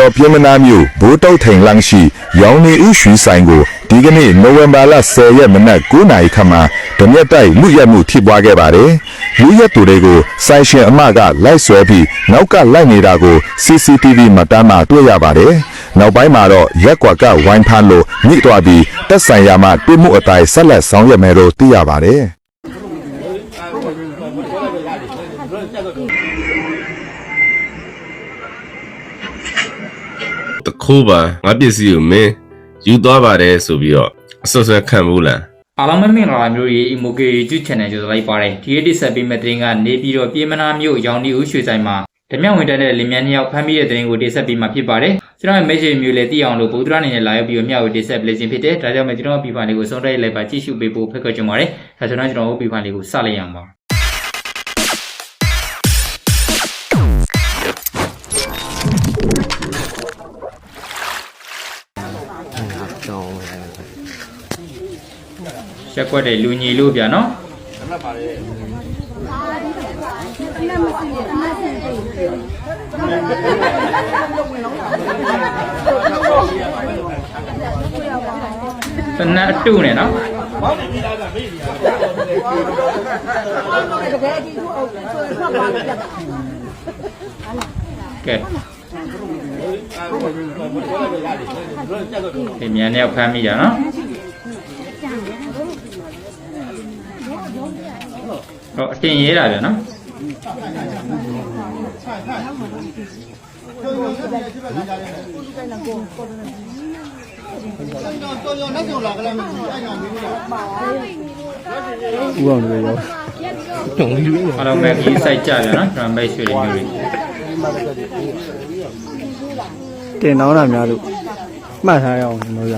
တော်ပြင်းမနာမျိုးဘိုးတုတ်ထိန်လန့်ရှိရောင်နေဥရွှေဆိုင်ကိုဒီကနေ့နိုဝင်ဘာလ10ရက်မနက်9:00နာရီခန့်မှာဓမြက်တိုက်လူရက်မှုဖြစ်ပွားခဲ့ပါတယ်လူရက်သူတွေကိုဆိုင်ရှင်အမကလိုက်ဆွဲပြီးနောက်ကလိုက်နေတာကို CCTV မှတ်တမ်းမှာတွေ့ရပါတယ်နောက်ပိုင်းမှာတော့ရက်ကွက်ကဝိုင်းဖမ်းလို့မိသွားပြီးတက်ဆိုင်ရာမှတွေ့မှုအတိုင်းဆက်လက်ဆောင်ရွက်မယ်လို့သိရပါတယ် ခိုးပါငါပစ္စည်းကိုမင်းယူသွားပါတယ်ဆိုပြီးတော့အဆွဆွဲခံဘူးလားအားလုံးပဲမင်္ဂလာပါမျိုးကြီး Imoke YouTube Channel ကြိုဆိုလိုက်ပါတယ်ဒီရက်တိဆက်ပေးမဲ့တဲ့တင်ကနေပြီးတော့ပြေမနာမျိုးရောင်ဒီဦးရွှေဆိုင်မှာဓမြဝင်တက်တဲ့လင်မြန်းနှစ်ယောက်ဖမ်းမိတဲ့တဲ့တင်ကိုတိဆက်ပေးမှာဖြစ်ပါတယ်ကျွန်တော်ရဲ့ message မျိုးလေးသိအောင်လို့ဗုဒ္ဓရအနေနဲ့လာရောက်ပြီးတော့မျှဝေတိဆက်ပေးခြင်းဖြစ်တယ်ဒါကြောင့်မို့ကျွန်တော်ဒီဖန်လေးကိုဆုံးတိုက်လိုက်ပါကြည့်ရှုပေးဖို့ဖိတ်ခေါ်ချင်ပါတယ်ဒါဆိုတော့ကျွန်တော်တို့ဒီဖန်လေးကိုစလိုက်ရအောင်ပါ ရက်ကွက်တဲ့လူညီလို့ဗျာနော်တနတ်အတုနဲ့နော်တကယ်ဒီလိုအုပ်ဆိုရင်ဖတ်ပါလို့ပြတ်တာကဲဒီမြန်နဲ့ဖမ်းမိကြနော် ဟောအတင်ရေးတာဗျာနော်ဦးအောင်တွေရောတုံလူရောအားလုံးပဲဒီစိုက်ကြဗျာနော်ကျွန်တော်ပဲရွှေတွေမျိုးတွေတင်တောင်းတာများလို့မှတ်ထားရအောင်ကျွန်တော်ရ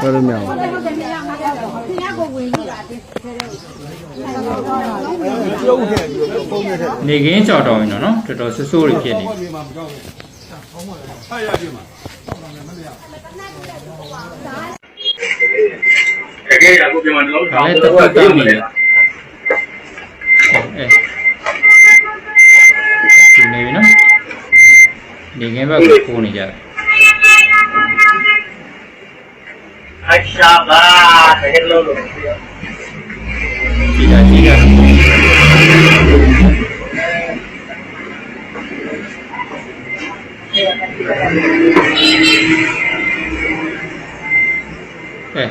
ပြောလို့မရဘူး နေကင်းကြော်တော်ရင်တော့နော်တော်တော်ဆူဆူတွေဖြစ်နေဒါလည်းတစ်ဖက်တောင်းနေတယ်အဲဒီနေပြီနော်နေကင်းဘက်ကိုပို့နေကြတယ် अच्छा बा हेलो लो ဒီလာဒီလာအဲ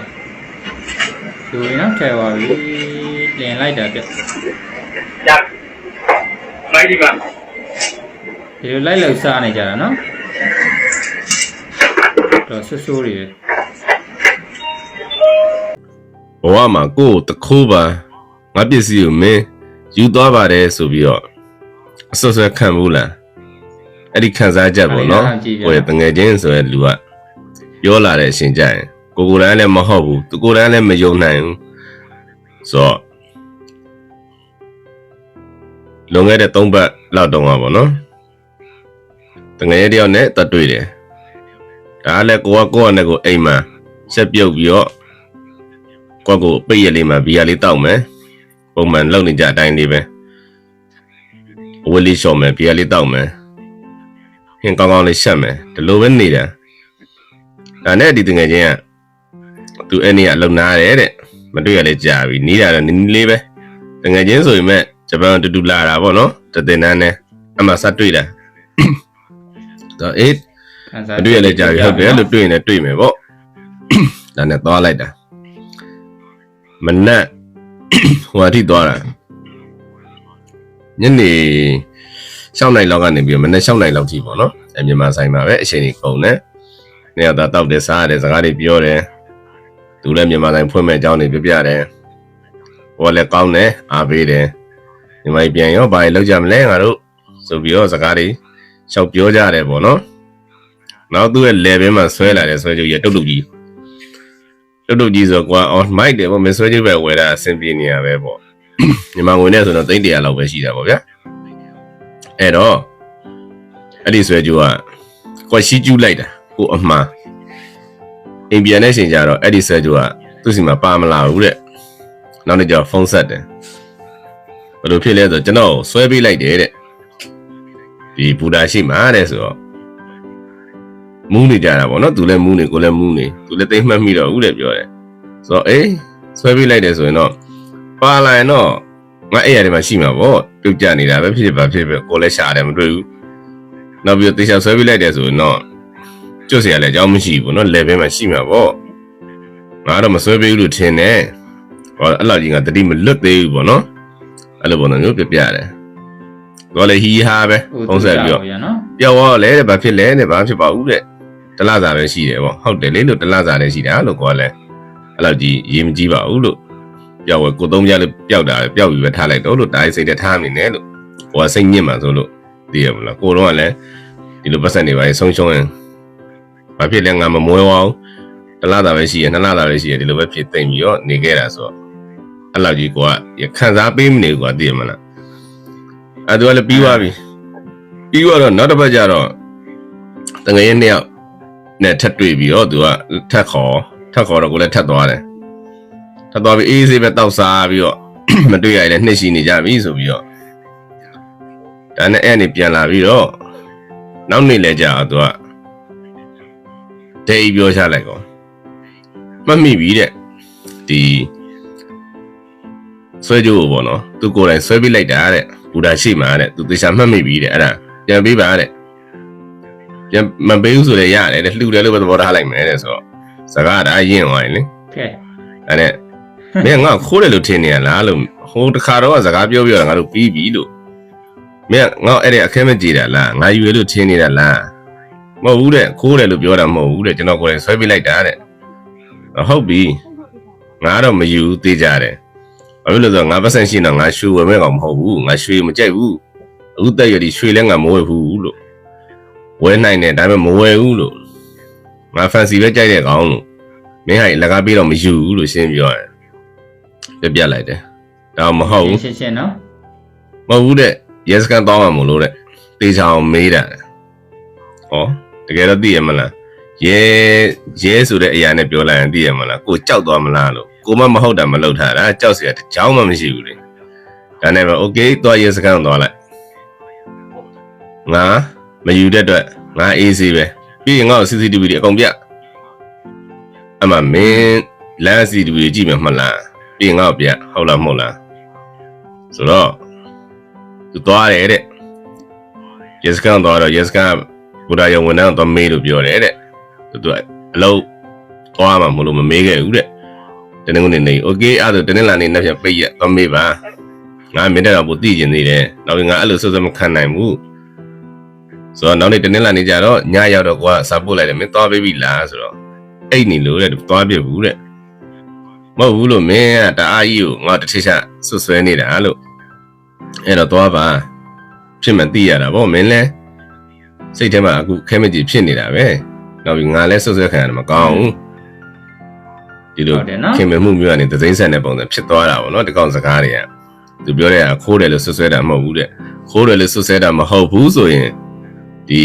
သူရင်နော်ထဲပါပြီလင်လိုက်တာပြ जा भाई दी बा ဒီလိုလိုက်လောက်စားနေကြတာနော်တော့ဆူဆူတွေပဲ ဘဝမှာကိုယ့်ကိုတခိုးပါငါပစ္စည်းကိုမင်းယူသွားပါတယ်ဆိုပြီးတော့အဆွဆွဲခံဘူးလားအဲ့ဒီခံစားချက်ပေါ့နော်ဟိုတငယ်ချင်းဆိုတဲ့လူကပြောလာတဲ့အရှင်ကြရင်ကိုကိုယ်တိုင်လည်းမဟုတ်ဘူးသူကိုယ်တိုင်လည်းမယုံနိုင်ဘူးဆိုတော့လွန်ခဲ့တဲ့၃ပတ်လောက်တုန်းကပေါ့နော်တငယ်တယောက်နဲ့တတ်တွေ့တယ်ဒါကလည်းကိုကကိုယ့်အနေကိုအိမ်မှာဆက်ပြုတ်ပြီးတော့ ကိုယ့်ကိုပိတ်ရလေးမှာဘီယာလေးတောက်မယ်ပုံမှန်လုပ်နေကြအတိုင်းလေးပဲအဝတ်လေးလျှော်မယ်ဘီယာလေးတောက်မယ်ဟင်းကောင်းကောင်းလေးရှက်မယ်ဒီလိုပဲနေတာဒါနဲ့ဒီတငယ်ချင်းကသူအဲ့နေ့ကအလုံနာတယ်တဲ့မတွေ့ရလဲကြာပြီနီးတာတော့နီးနီးလေးပဲတငယ်ချင်းဆိုရင်မဲ့ဂျပန်တူတူလာတာပေါ့နော်တတင်တန်းနဲ့အမှစတွေ့တာတော့အေးခံစားမတွေ့ရလဲကြာပြီဟုတ်တယ်လို့တွေ့ရင်လည်းတွေ့မယ်ပေါ့ဒါနဲ့သွားလိုက်တာ မနက်ဟိုအထိသွားတာညနေ6နိုင်လောက်ကနေပြီးတော့မနက်6နိုင်လောက်ထိပေါ့နော်အဲမြန်မာဆိုင်မှာပဲအချိန်ကြီးကုန်တယ်နေရာသားတောက်တယ်စားရတယ်စကားတွေပြောတယ်သူလည်းမြန်မာဆိုင်ဖွင့်မဲ့အကြောင်းတွေပြပြတယ်ဟောလည်းကောင်းတယ်အားပေးတယ်မြန်မာပြည်ပြန်ရောဘာတွေလောက်ကြမလဲငါတို့ဆိုပြီးတော့စကားတွေလျှောက်ပြောကြတယ်ပေါ့နော်နောက်သူ့ရဲ့ level မှာဆွဲလာတဲ့ဆွဲကြိုးရတုတ်တုတ်ကြီး တုတ်တုတ်ကြီးဆိုကွာအော်မိုက်တယ်ပေါ့မင်းဆွဲကြိုးပဲဝယ်တာအဆင်ပြေနေရပဲပေါ့မြန်မာငွေနဲ့ဆိုတော့300လောက်ပဲရှိတာပေါ့ဗျာအဲ့တော့အဲ့ဒီဆွဲကြိုးကကွာရှိကျူးလိုက်တာကိုအမှားအိမ်ပြန်တဲ့ချိန်ကျတော့အဲ့ဒီဆွဲကြိုးကသူ့စီမှာပါမလာဘူးတဲ့နောက်နေ့ကျတော့ဖုန်းဆက်တယ်ဘယ်လိုဖြစ်လဲဆိုတော့ကျွန်တော်ကိုဆွဲပေးလိုက်တယ်တဲ့ဒီဘူတာရှိမှာတဲ့ဆိုတော့ မူးနေကြတာပေါ့နော်သူလည်းမူးနေကိုလည်းမူးနေသူလည်းသိမ့်မှတ်မိတော့ဦးတယ်ပြောတယ်ဆိုတော့အေးဆွဲပေးလိုက်တယ်ဆိုရင်တော့ပါလာရင်တော့ငါအဲ့ရတဲ့မှာရှိမှာပေါ့ပြုတ်ကြနေတာပဲဖြစ်ဖြစ်ပါဖြစ်ဖြစ်ကိုလည်းရှာတယ်မတွေ့ဘူးနောက်ပြီးတော့တေချာဆွဲပေးလိုက်တယ်ဆိုရင်တော့ကျွတ်เสียလည်းအကြောင်းမရှိဘူးပေါ့နော် level မှာရှိမှာပေါ့ငါတော့မဆွဲပေးဘူးလို့ထင်တယ်ဟောအဲ့လောက်ကြီးငါတတိမလွတ်သေးဘူးပေါ့နော်အဲ့လိုပုံစံမျိုးပြပြတယ်တော့လေဟီဟာပဲပုံစံပြီးတော့ ရနော် ပြောတော့လဲတဲ့ဘာဖြစ်လဲတဲ့ဘာဖြစ်ပါဘူးတဲ့ တလစာပဲရှိတယ်ပေါ့ဟုတ်တယ်လေလို့တလစာလည်းရှိတာလို့ကောလဲအဲ့လောက်ကြီးရေးမကြည့်ပါဘူးလို့ပြောဝဲကိုသုံးပြလို့ပျောက်တာပျောက်ပြီးပဲထားလိုက်တော့လို့တားစိတ်တထားနေတယ်လို့ဟိုကစိတ်ညစ်မှဆိုလို့သိရမလားကိုတော့ကလည်းဒီလိုပတ်စံနေပါလေဆုံးရှုံးရင်ဘာဖြစ်လဲငါမမွဲဝအောင်တလစာပဲရှိရနှစ်လစာပဲရှိရဒီလိုပဲဖြစ်သိမ့်ပြီးတော့နေခဲ့တာဆိုတော့အဲ့လောက်ကြီးကိုကခံစားပေးမနေဘူးကွာသိရမလားအဲ့ဒါကလည်းပြီးသွားပြီပြီးတော့နောက်တစ်ပတ်ကျတော့တငယ်ရဲ့နှစ်ယောက် နဲ့ထပ်တွေ့ပြီးတော့သူကထပ်ခေါ်ထပ်ခေါ်တော့ကိုလည်းထပ်သွားတယ်ထပ်သွားပြီးအေးအေးဆေးပဲတောက်စားပြီးတော့မတွေ့ရရင်လည်းနှစ်ရှိနေကြပြီဆိုပြီးတော့ဒါနဲ့အဲ့နေပြန်လာပြီးတော့နောက်နေ့လဲကြာတော့သူကဒေးပြောချလိုက်ကောမှတ်မိပြီတဲ့ဒီဆွဲကြိုးကိုပေါ့နော်သူကိုယ်တိုင်ဆွဲပြလိုက်တာတဲ့ဘူဒါရှိမှတဲ့သူသေချာမှတ်မိပြီတဲ့အဲ့ဒါပြန်ပေးပါတဲ့ ပြန်မပေးဘူးဆိုလည်းရတယ်တဲ့လှူတယ်လို့ပဲသဘောထားလိုက်မယ်တဲ့ဆိုတော့စကားဒါအရင်သွားရင်လေကဲအဲ့နဲ့မင်းကငါခိုးတယ်လို့ထင်နေရလားလို့ဟိုတခါတော့စကားပြောပြောတာငါတို့ပြီးပြီလို့မင်းငါအဲ့ဒီအခက်မကြည့်တာလားငါယူရလို့ထင်နေတာလားမဟုတ်ဘူးတဲ့ခိုးတယ်လို့ပြောတာမဟုတ်ဘူးတဲ့ကျွန်တော်ကိုယ်တိုင်ဆွဲပေးလိုက်တာတဲ့ဟုတ်ပြီငါတော့မယူဘူးသိကြတယ်ဘာဖြစ်လို့လဲဆိုတော့ငါပတ်စံရှိတော့ငါရွှေဝယ်မဲ့ကောင်မဟုတ်ဘူးငါရွှေမကြိုက်ဘူးအခုတက်ရည်ရွှေလဲငါမဝယ်ဘူးလို့ ဝယ်နိုင်တယ်ဒါပေမဲ့မဝယ်ဘူးလို့ငါဖန်စီပဲကြိုက်တဲ့ကောင်လို့မင်းဟာလကားပြီးတော့မယူဘူးလို့ရှင်းပြောတယ်ပြပြလိုက်တယ်ဒါမှမဟုတ်ဘူး ရှင်းရှင်းနော် မဟုတ်ဘူးတဲ့ရဲစကန်တောင်းမှာမလို့တဲ့တေချာအောင်မေးတာတဲ့ဟောတကယ်တော့သိရမလားရဲရဲဆိုတဲ့အရာနဲ့ပြောလိုက်ရင်သိရမလားကိုကြောက်သွားမလားလို့ကိုမမဟုတ်တာမလုပ်ထားတာကြောက်เสียတစ်ကြောင်းမှမရှိဘူးလေဒါနဲ့ပဲโอเคသွားရဲစကန်သွားလိုက်ငါ မယူတဲ့အတွက်ငါအေးစီပဲပြီးရင်ငါ့ကို CCTV တွေအကုန်ပြအမမင်းလမ်း CCTV တွေကြည့်မယ်မလားပြီးရင်ငါ့ကိုပြဟုတ်လားမဟုတ်လားဆိုတော့ သူသွားတယ်တဲ့ယက်စကန်သွားတော့ယက်စကန်ဘုရားယဝန်ထမ်းတော့မေးလို့ပြောတယ်တဲ့သူကအလုံးသွားမှာမလို့မမေးခဲ့ဘူးတဲ့တနေ့ကနေနေโอเคအဲ့ဒါတနေ့လာနေနောက်ပြန်ပိတ်ရတော့မေးပါငါမင်းတော့ပိုသိကျင်သေးတယ်နောက်ငါအဲ့လိုဆွဆွမခံနိုင်ဘူး ဆိုတော့နောက်နေ့တနေ့လာနေကြတော့ညရောက်တော့ကွာစာပို့လိုက်တယ်မင်းသွားပေးပြီလားဆိုတော့အိတ်နေလို့တဲ့သွားပြဘူးတဲ့မဟုတ်ဘူးလို့မင်းကတအားကြီးကိုငါတစ်ထစ်ချဆွဆွဲနေတာလို့အဲ့တော့သွားပါဖြစ်မှသိရတာဗောမင်းလဲစိတ်ထဲမှာအခုခဲမကြည့်ဖြစ်နေတာပဲနောက်ပြီးငါလဲဆွဆွဲခံရတယ်မကောင်းဘူးဒီလိုခင်မမှုမျိုးကနေသသိန်းဆက်တဲ့ပုံစံဖြစ်သွားတာဗောနော်ဒီကောင်စကားတွေကသူပြောတဲ့ကခိုးတယ်လို့ဆွဆွဲတာမဟုတ်ဘူးတဲ့ခိုးတယ်လို့ဆွဆွဲတာမဟုတ်ဘူးဆိုရင် ဒီ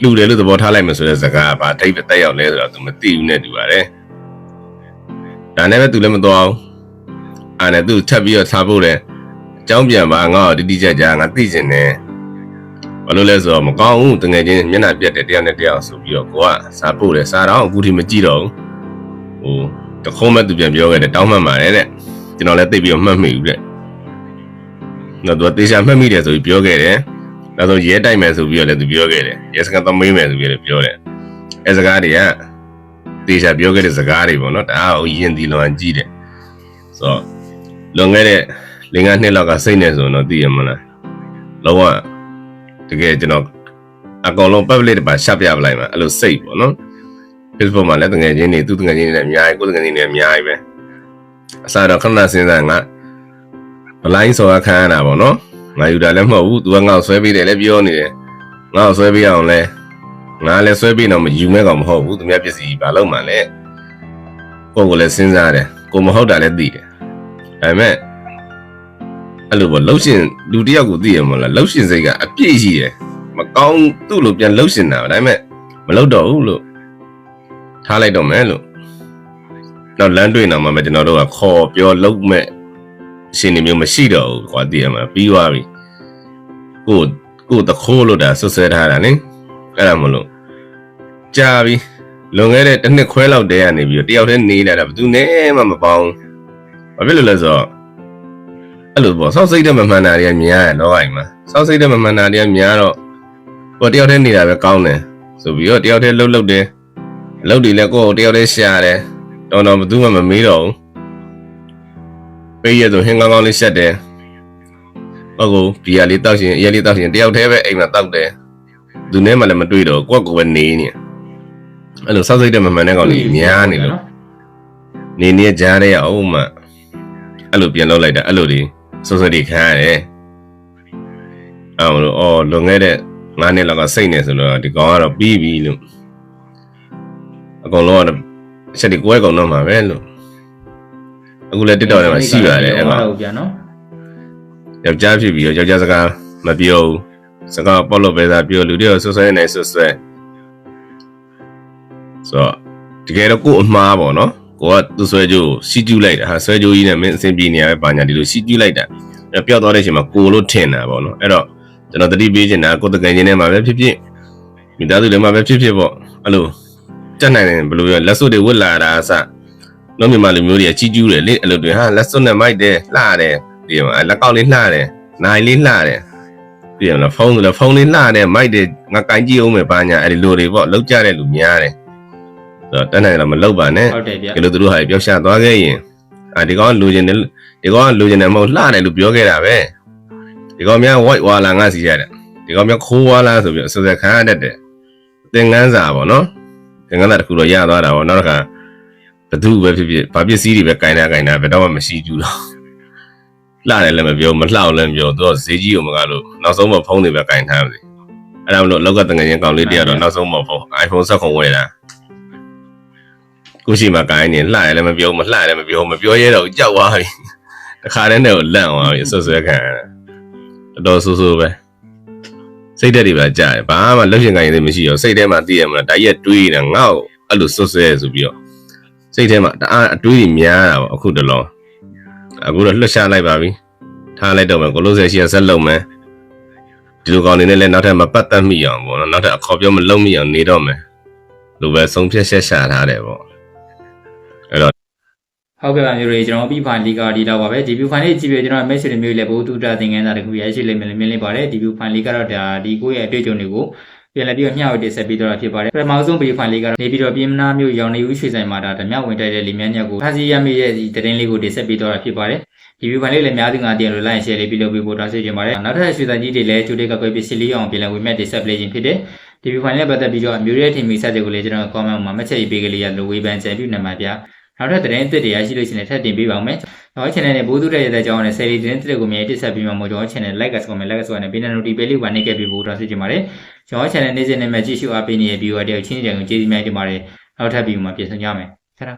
လှူတယ်လို့သဘောထားလိုက်မယ်ဆိုတဲ့ဇကာကဘာအဓိပ္ပာယ်တက်ရောက်လဲဆိုတော့သူမသိဘူးနဲ့တူပါတယ်။ဒါနဲ့ပဲသူလည်းမတော်ဘူး။အာနဲ့သူချက်ပြီးတော့စားဖို့တယ်။အကြောင်းပြန်ပါငါ့ကိုတိတိကျကျငါသိကျင်တယ်။ဘာလို့လဲဆိုတော့မကောင်းဘူးတငယ်ချင်းမျက်နှာပြက်တယ်တရားနဲ့တရားဆိုပြီးတော့ကိုကစားဖို့တယ်စားတော့အခုထိမကြည့်တော့ဘူး။ဟိုတခုံးမဲ့သူပြန်ပြောခဲ့တယ်တောင်းမှန်ပါတယ်တဲ့။ကျွန်တော်လည်းသိပြီးတော့မှတ်မိဘူးတဲ့။နောက်သူကတေချာမှတ်မိတယ်ဆိုပြီးပြောခဲ့တယ်။ နောက်ဆုံးရဲတိုက်မယ်ဆိုပြီးတော့လည်းသူပြောခဲ့တယ်ရဲစကန်တော့မေးမယ်ဆိုပြီးတော့ပြောတယ်အဲစကားတွေကတေချာပြောခဲ့တဲ့စကားတွေပေါ့နော်ဒါအောင်ယဉ်ဒီလွန်ကြည့်တယ်ဆိုတော့လွန်ခဲ့တဲ့လင်္ကာနှစ်လောက်ကစိတ်နေဆိုတော့သိရမလားလောကတကယ်ကျွန်တော်အကောင်လုံး public တပါရှပ်ပြပလိုက်မှာအဲ့လိုစိတ်ပေါ့နော် Facebook မှာလည်းတငယ်ချင်းတွေသူတငယ်ချင်းတွေလည်းအများကြီးကိုယ်တငယ်ချင်းတွေလည်းအများကြီးပဲအစားတော့ခဏစဉ်းစားငါဘလိုင်းဆိုတာခံရတာပေါ့နော် ငါယူတာလည်းမဟုတ်ဘူး तू ကငါ့ကိုဆွဲပေးတယ်လည်းပြောနေတယ်ငါ့ကိုဆွဲပေးအောင်လဲငါလည်းဆွဲပေးတော့မယူမဲ့ကောင်မဟုတ်ဘူးသူများပစ္စည်းဘာလို့မှလဲကိုယ်ကိုလည်းစဉ်းစားတယ်ကိုမဟုတ်တာလည်းသိတယ်ဒါပေမဲ့အဲ့လိုပေါ့လှုပ်ရှင်လူတစ်ယောက်ကိုသိရမလားလှုပ်ရှင်စိတ်ကအပြည့်ရှိတယ်မကောင်းသူ့လိုပြန်လှုပ်ရှင်တာဒါပေမဲ့မလှုပ်တော့ဘူးလို့ထားလိုက်တော့မယ်လို့တော့လမ်းတွေ့တော့မှကျွန်တော်တို့ကခေါ်ပြောလှုပ်မဲ့အ ရှင်နေမျိုးမရှိတော့ဘူးကွာသိရမလားပြီးသွားပြီကိုကိုတခိုးလို့ဒါဆွဆွဲထားတာနိအဲ့ဒါမလို့ကြာပြီလွန်ခဲ့တဲ့တစ်နှစ်ခွဲလောက်တည်းကနေပြီးတော့တယောက်တည်းနေလာတာဘယ်သူနဲ့မှမပေါင်းဘာဖြစ်လို့လဲဆိုတော့အဲ့လိုပေါ့စောက်စိတ်တဲ့မမှန်တာတွေကများတယ်လောကကြီးမှာစောက်စိတ်တဲ့မမှန်တာတွေကများတော့ဟိုတယောက်တည်းနေတာပဲကောင်းတယ်ဆိုပြီးတော့တယောက်တည်းလှုပ်လှုပ်တယ်အလုပ်တွေလည်းကိုယ့်ကိုတယောက်တည်းရှာတယ်တော်တော်ဘယ်သူမှမမေးတော့ဘူး ပေးရဆိုဟင်းကောင်းကောင်းလေးရှက်တယ်ဟုတ်ကောဘီယာလေးတောက်ရှင်အရက်လေးတောက်ရှင်တယောက်တည်းပဲအိမ်မှာတောက်တယ်သူနဲ့မှလည်းမတွေ့တော့ကိုယ့်ကိုယ်ပဲနေနေအဲ့လိုစောက်စိတ်တဲ့မမှန်တဲ့ကောင်တွေများနေလို့နေနေကြားရအောင်မှအဲ့လိုပြန်လုပ်လိုက်တာအဲ့လိုဒီစောစောဒီခံရတယ်အဲ့လိုအော်လွန်ခဲ့တဲ့9နှစ်လောက်ကစိတ်နေဆိုတော့ဒီကောင်ကတော့ပြီးပြီလို့အကောင်လုံးကတော့အချက်ဒီကိုယ်ကောင်တော့မှာပဲလို့ အခုလည်းတစ်တော်ထဲမှာရှိပါတယ်အဲ့ဟောကောင်တော့ဗျာနော်ယောက်ျားဖြစ်ပြီးတော့ယောက်ျားစကားမပြောဘူးစကားပေါ့လို့ပဲသာပြောလူတွေကဆွဆွဲနေဆွဆွဲဆိုတော့တကယ်တော့ကို့အမှားပေါ့နော်ကိုကသူဆွဲကြိုးစီကျူးလိုက်တာဟာဆွဲကြိုးကြီးနဲ့မင်းအဆင်ပြေနေရပဲဘာညာဒီလိုစီကျူးလိုက်တာအဲ့ပျောက်သွားတဲ့အချိန်မှာကိုလို့ထင်တာပေါ့နော်အဲ့တော့ကျွန်တော်တတိပေးချင်တာကိုယ်တကယ်ချင်းထဲမှာပဲဖြစ်ဖြစ်မိသားစုတွေမှာပဲဖြစ်ဖြစ်ပေါ့အဲ့လိုတက်နိုင်တယ်ဘယ်လိုရလက်စွပ်တွေဝတ်လာတာအစ လုံးမြန်မာလူမျိုးတွေကကြီးကျူးတယ်လေအဲ့လိုတွေဟာလက်စွပ်နဲ့မိုက်တယ်လှတယ်ဒီမှာလက်ကောက်လေးလှတယ်နိုင်လေးလှတယ်ပြီးရမလားဖုန်းဆိုလည်းဖုန်းလေးလှတယ်မိုက်တယ်ငါကင်ကြည့်အောင်မယ်ဘာညာအဲ့ဒီလိုတွေပေါ့လောက်ကြတဲ့လူများတယ်ဆိုတော့တက်နိုင်တော့မလောက်ပါနဲ့ဟုတ်တယ်ဗျာကလေးတို့ဟာပျောက်ရှာသွားခဲ့ရင်အာဒီကောင်ကလိုချင်တယ်ဒီကောင်ကလိုချင်တယ်မဟုတ်လှတယ်လို့ပြောခဲ့တာပဲဒီကောင်များ white ဝါလာငါစီရတယ်ဒီကောင်များခိုးဝါလာဆိုပြီးအစစခံရတတ်တယ်သင်ငန်းစာပေါ့နော်သင်ငန်းစာတစ်ခုတော့ရသွားတာပေါ့နောက်တစ်ခါ ဘသူပဲဖြစ်ဖြစ်ဘာပစ္စည်းတွေပဲကင်တာကင်တာဘယ်တော့မှမရှိဘူးတော့လှတယ်လည်းမပြောမလှအောင်လည်းမပြောသူကဈေးကြီးကိုမကလို့နောက်ဆုံးမဖုန်းတွေပဲကင်ထားတယ်အဲ့ဒါမလို့လောက်ကတငယ်ချင်းကောင်လေးတယောက်တော့နောက်ဆုံးမဖုန်း iPhone 7ခုဝယ်တာကိုရှိမှကိုင်းနေလှရလည်းမပြောမလှရလည်းမပြောမပြောရဲတော့ကြောက်သွားပြီတခါတည်းနဲ့ကိုလန့်သွားပြီဆွဆွဲခံရတာတော်တော်ဆူဆူပဲစိတ်ဓာတ်တွေပဲကြားတယ်ဘာမှလက်ရှင်ကိုင်းတွေမရှိတော့စိတ်ထဲမှာသိရမလားဒါရက်တွေးနေတာငါ့ကိုအဲ့လိုဆွဆွဲဆိုပြီးတော့ စိတ်ထဲမှာတအားအတွေးကြီးများတာပေါ့အခုတလောအခုတော့လှှရှားလိုက်ပါပြီထားလိုက်တော့မယ်ကိုလို့ဆယ်ရှိရဆက်လုံးမယ်ဒီလိုကောင်နေနဲ့လည်းနောက်ထပ်မပတ်သက်မိအောင်ပေါ့နော်နောက်ထပ်အခေါ်ပြောမလုံးမိအောင်နေတော့မယ်လိုပဲဆုံးဖြတ်ချက်ရှာထားတယ်ပေါ့ဟုတ်ကဲ့ပါမျိုးတွေကျွန်တော်ပြီးဖိုင်လီကဒီတော့ပါပဲဒီဗီဖိုင်လေးကြည့်ပြီးကျွန်တော် message မျိုးလေးဘုသူတာသင်ခန်းစာတခုရရှိလိမ့်မယ်လို့မြင်လိုက်ပါတယ်ဒီဗီဖိုင်လေးကတော့ဒါဒီကိုယ့်ရဲ့အတွေ့အကြုံတွေကို ပြန်လည်ပြီးတော့မျှဝေတင်ဆက်ပေးတော့တာဖြစ်ပါတယ်ပထမဆုံးဗီဖိုင်လေးကတော့နေပြီးတော့ပြည်မနာမျိုးရောင်နေဦးရွှေဆိုင်မှာဒါဓမြဝင်တိုက်တဲ့လီမြန်းညက်ကိုဖာစီရမိရဲ့ဒီသတင်းလေးကိုတင်ဆက်ပေးတော့တာဖြစ်ပါတယ်ဒီဗီဖိုင်လေးလည်းအများသူငါတင်လို့ like share လေးပြုလုပ်ပေးဖို့တောင်းဆိုချင်ပါတယ်နောက်ထပ်ရွှေဆိုင်ကြီးတွေလည်းကျူတေကကွယ်ပစ္စည်းလေးအောင်ပြန်လည်ဝေမျှတင်ဆက်ပေးခြင်းဖြစ်တဲ့ဒီဗီဖိုင်လေးပတ်သက်ပြီးတော့အမျိုးရဲထင်မိဆက်တွေကိုလည်းကျွန်တော် comment မှာမှတ်ချက်ရေးပေးကလေးရလို့ဝေဖန်ကြံပြုနေမှာဗျာနောက်ထပ်သတင်းအသစ်တွေရရှိလို့ရှိရင်ထပ်တင်ပေးပါဦးမယ်။ကျွ န်တော် channel နဲ့ဘိုးသူတဲ့ရတဲ့ကြောင်းနဲ့ series သတင်းသစ်တွေကိုမြေတိဆက်ပြီးမှမို့ကျွန်တော် channel like က comment like ဆိုတဲ့ဘေးနဲ့ notification လေးဝင်နေခဲ့ပြီးဖို့တောင်းဆိုချင်ပါတယ်။ကျွန်တော် channel နေ့စဉ်နဲ့မှကြည့်ရှုအားပေးနေတဲ့ viewer တွေချင်းချင်းတွေကိုကျေးဇူးများတင်ပါတယ်။နောက်ထပ်ပြီးမှပြန်ဆောင်ကြမယ်။ဆရာ